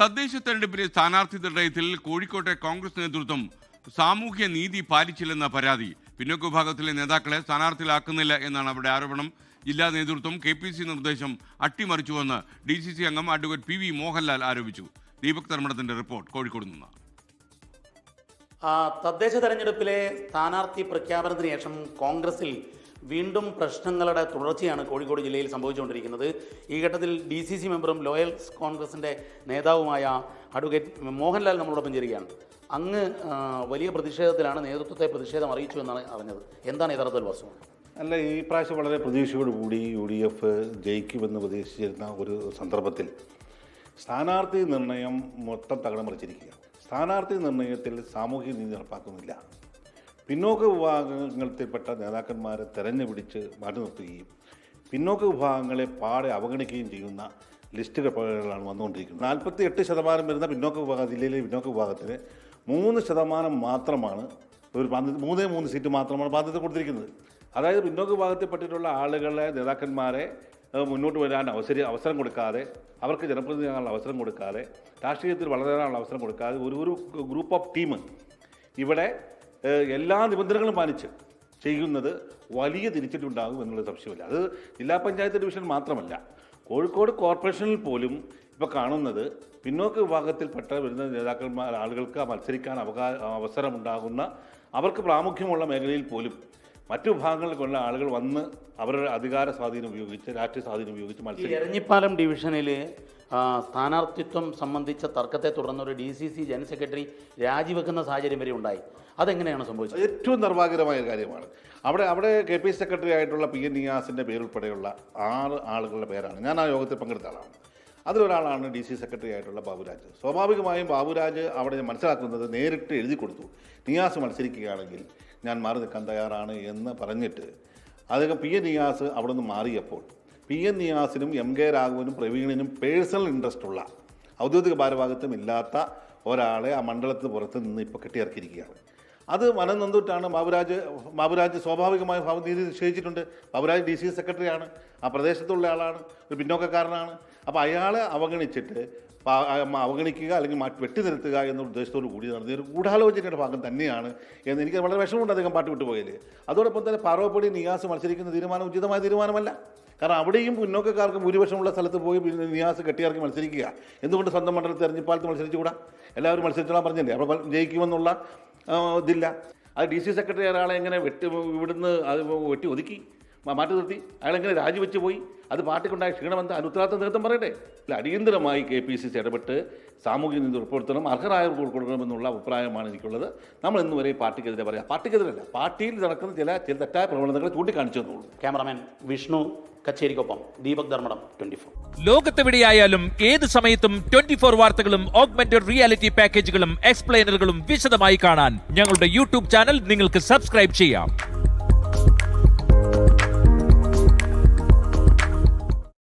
തദ്ദേശ തെരഞ്ഞെടുപ്പിലെ സ്ഥാനാർത്ഥി നിർണയത്തിൽ കോഴിക്കോട്ടെ കോൺഗ്രസ് നേതൃത്വം സാമൂഹ്യ നീതി പാലിച്ചില്ലെന്ന പരാതി. പിന്നോക്ക വിഭാഗത്തിലെ നേതാക്കളെ സ്ഥാനാർത്ഥികളാക്കുന്നില്ല എന്നാണ് അവരുടെ ആരോപണം. ജില്ലാ നേതൃത്വം കെ പി സി നിർദ്ദേശം അട്ടിമറിച്ചുവെന്ന് ഡി സി സി അംഗം അഡ്വക്കേറ്റ് പി വി മോഹൻലാൽ ആരോപിച്ചു. ദീപക് തർമ്മടത്തിന്റെ റിപ്പോർട്ട് കോഴിക്കോട് നിന്ന്. തദ്ദേശ തെരഞ്ഞെടുപ്പിലെ സ്ഥാനാർത്ഥി പ്രഖ്യാപനത്തിന് ശേഷം കോൺഗ്രസിൽ വീണ്ടും പ്രശ്നങ്ങളുടെ തുടർച്ചയാണ് കോഴിക്കോട് ജില്ലയിൽ സംഭവിച്ചുകൊണ്ടിരിക്കുന്നത്. ഈ ഘട്ടത്തിൽ ഡി സി സി മെമ്പറും ലോയൽ കോൺഗ്രസിന്റെ നേതാവുമായ അഡ്വക്കേറ്റ് മോഹൻലാൽ നമ്മളോടൊപ്പം ചേരുകയാണ്. അങ്ങ് വലിയ പ്രതിഷേധത്തിലാണ് നേതൃത്വത്തെ പ്രതിഷേധം അറിയിച്ചു എന്നാണ് അറിഞ്ഞത്. എന്താണ് യഥാർത്ഥത്തിൽ വസ്തുത അല്ല ഈ പ്രാവശ്യം വളരെ പ്രതീക്ഷയോടുകൂടി യു ഡി എഫ് ജയിക്കുമെന്ന് പ്രതീക്ഷിച്ചിരുന്ന ഒരു സന്ദർഭത്തിൽ സ്ഥാനാർത്ഥി നിർണയം മൊത്തം തകടം മറിച്ചിരിക്കുക സ്ഥാനാർത്ഥി നിർണയത്തിൽ സാമൂഹ്യ നീതി നടപ്പാക്കുന്നില്ല. പിന്നോക്ക വിഭാഗങ്ങളിൽപ്പെട്ട നേതാക്കന്മാരെ തെരഞ്ഞുപിടിച്ച് മാറ്റി നിർത്തുകയും പിന്നോക്ക വിഭാഗങ്ങളെ പാടെ അവഗണിക്കുകയും ചെയ്യുന്ന ലിസ്റ്റുകളാണ് വന്നുകൊണ്ടിരിക്കുന്നത്. നാൽപ്പത്തി എട്ട് ശതമാനം വരുന്ന പിന്നോക്ക വിഭാഗ ജില്ലയിലെ പിന്നോക്ക വിഭാഗത്തിന് മൂന്ന് ശതമാനം മാത്രമാണ് ഒരു മൂന്നേ മൂന്ന് സീറ്റ് മാത്രമാണ് ബാധ്യത കൊടുത്തിരിക്കുന്നത്. അതായത് പിന്നോക്ക വിഭാഗത്തിൽപ്പെട്ടിട്ടുള്ള ആളുകളെ നേതാക്കന്മാരെ മുന്നോട്ട് വരാൻ അവസര അവസരം കൊടുക്കാതെ അവർക്ക് ജനപ്രതിനിധിയാകാനുള്ള അവസരം കൊടുക്കാതെ രാഷ്ട്രീയത്തിൽ വളരാനുള്ള അവസരം കൊടുക്കാതെ ഒരു ഒരു ഗ്രൂപ്പ് ഓഫ് ടീം ഇവിടെ എല്ലാ നിബന്ധനകളും പാലിച്ച് ചെയ്യുന്നത് വലിയ തിരിച്ചടിയുണ്ടാകും എന്നുള്ള സംശയമില്ല. അത് ജില്ലാ പഞ്ചായത്ത് ഡിവിഷൻ മാത്രമല്ല കോഴിക്കോട് കോർപ്പറേഷനിൽ പോലും ഇപ്പോൾ കാണുന്നത് പിന്നോക്ക വിഭാഗത്തിൽപ്പെട്ട വരുന്ന നേതാക്കന്മാർ ആളുകൾക്ക് മത്സരിക്കാൻ അവകാ അവസരമുണ്ടാകുന്ന അവർക്ക് പ്രാമുഖ്യമുള്ള മേഖലയിൽ പോലും മറ്റു വിഭാഗങ്ങളിലുള്ള ആളുകൾ വന്ന് അവരുടെ അധികാര സ്വാധീനം ഉപയോഗിച്ച് രാഷ്ട്രീയ സ്വാധീനം ഉപയോഗിച്ച് മത്സരിച്ചു മത്സരിക്കും. എരഞ്ഞിപ്പാലം ഡിവിഷനിൽ സ്ഥാനാർത്ഥിത്വം സംബന്ധിച്ച തർക്കത്തെ തുടർന്ന് ഒരു D C C general secretary രാജിവെക്കുന്ന സാഹചര്യം വരെ ഉണ്ടായി. അതെങ്ങനെയാണ് സംഭവിച്ചത്? ഏറ്റവും നിർഭാഗ്യകരമായ ഒരു കാര്യമാണ്. അവിടെ അവിടെ കെ പി സെക്രട്ടറി ആയിട്ടുള്ള പി എൻ നിയാസിന്റെ പേരുൾപ്പെടെയുള്ള ആറ് ആളുകളുടെ പേരാണ്. ഞാൻ ആ യോഗത്തിൽ പങ്കെടുത്ത ആളാണ്. അതിലൊരാളാണ് ഡി സി സെക്രട്ടറി ആയിട്ടുള്ള ബാബുരാജ്. സ്വാഭാവികമായും ബാബുരാജ് അവിടെ മനസ്സിലാക്കുന്നത് നേരിട്ട് എഴുതി കൊടുത്തു. നിയാസ് മത്സരിക്കുകയാണെങ്കിൽ ഞാൻ മാറി നിൽക്കാൻ തയ്യാറാണ് എന്ന് പറഞ്ഞിട്ട് അദ്ദേഹം പി. എൻ. നിയാസ് അവിടെ നിന്ന് മാറിയപ്പോൾ പി. എൻ. നിയാസിനും എം. കെ. രാഘവനും പ്രവീണിനും പേഴ്സണൽ ഇൻട്രസ്റ്റ് ഉള്ള ഔദ്യോഗിക ഭാരവാഹിത്വം ഇല്ലാത്ത ഒരാളെ ആ മണ്ഡലത്തിന് പുറത്ത് നിന്ന് ഇപ്പോൾ കെട്ടിയിറക്കിയിരിക്കുകയാണ്. അത് മനം നന്ദൂട്ടാണ് ബാബുരാജ് ബാബുരാജ് സ്വാഭാവികമായി ഭാവനീതി നിശ്ചയിച്ചിട്ടുണ്ട്. ബാബുരാജ് ഡി സി സെക്രട്ടറിയാണ് ആ പ്രദേശത്തുള്ള ആളാണ്. ഒരു പിന്നോക്കക്കാരനാണ്. അപ്പോൾ അയാളെ അവഗണിച്ചിട്ട് അവഗണിക്കുക അല്ലെങ്കിൽ മാറ്റി എന്ന ഉദ്ദേശത്തോടു കൂടി നടന്ന ഒരു ഗൂഢാലോചനയുടെ ഭാഗം തന്നെയാണ് എന്ന് എനിക്ക് വളരെ വിഷമമുണ്ട് അദ്ദേഹം പാട്ട് വിട്ടുപോയത് അതോടൊപ്പം തന്നെ പാറവപ്പടി നിയാസ് മത്സരിക്കുന്ന തീരുമാനം ഉചിതമായ തീരുമാനമല്ല. കാരണം അവിടെയും മുന്നോക്കക്കാർക്ക് ഭൂരിപക്ഷമുള്ള സ്ഥലത്ത് പോയി നിയാസ് കെട്ടിയാർക്ക് മത്സരിക്കുക. എന്തുകൊണ്ട് സ്വന്തം മണ്ഡലത്തിൽ തെരഞ്ഞെടുപ്പാലത്ത് മത്സരിച്ചുകൂടാ? എല്ലാവരും മത്സരിച്ചോളാൻ പറഞ്ഞില്ലേ? അപ്പോൾ ജയിക്കുമെന്നുള്ള ഇതില്ല. അത് ഡി സി സെക്രട്ടറി ഒരാളെ എങ്ങനെ വെട്ടി ഇവിടുന്ന് അത് വെട്ടി ഒതുക്കി. മാറ്റി നിർത്തി. അയാളെങ്ങനെ രാജിവെച്ച് പോയി? അത് പാർട്ടിക്കുണ്ടായ ക്ഷീണമെന്താ അതിന് ഉത്തരവാദിത്തം നേതൃത്വം പറയട്ടെ. ഇല്ല അടിയന്തരമായി കെ പി സി സി ഇടപെട്ട് സാമൂഹ്യ നീതി ഉൾപ്പെടുത്തണം അർഹരായവർക്ക് എന്നുള്ള അഭിപ്രായമാണ് എനിക്കുള്ളത്. നമ്മൾ ഇന്ന് വരെ പാർട്ടിക്കെതിരെ പറയാം പാർട്ടിക്കെതിരല്ല. പാർട്ടിയിൽ നടക്കുന്ന ചില ചില തെറ്റായ പ്രവണതകളെ ചൂണ്ടിക്കാണിച്ചു എന്നുള്ളൂ ക്യാമറാമാൻ വിഷ്ണു കച്ചേരിക്കൊപ്പം ദീപക് ധർമ്മടം ട്വന്റി ഫോർ. ലോകത്തെവിടെയായാലും ഏത് സമയത്തും ട്വന്റി ഫോർ വാർത്തകളും ഓഗ്മെന്റഡ് റിയാലിറ്റി പാക്കേജുകളും എക്സ്പ്ലെയിനറുകളും വിശദമായി കാണാൻ ഞങ്ങളുടെ യൂട്യൂബ് ചാനൽ നിങ്ങൾക്ക് സബ്സ്ക്രൈബ് ചെയ്യാം.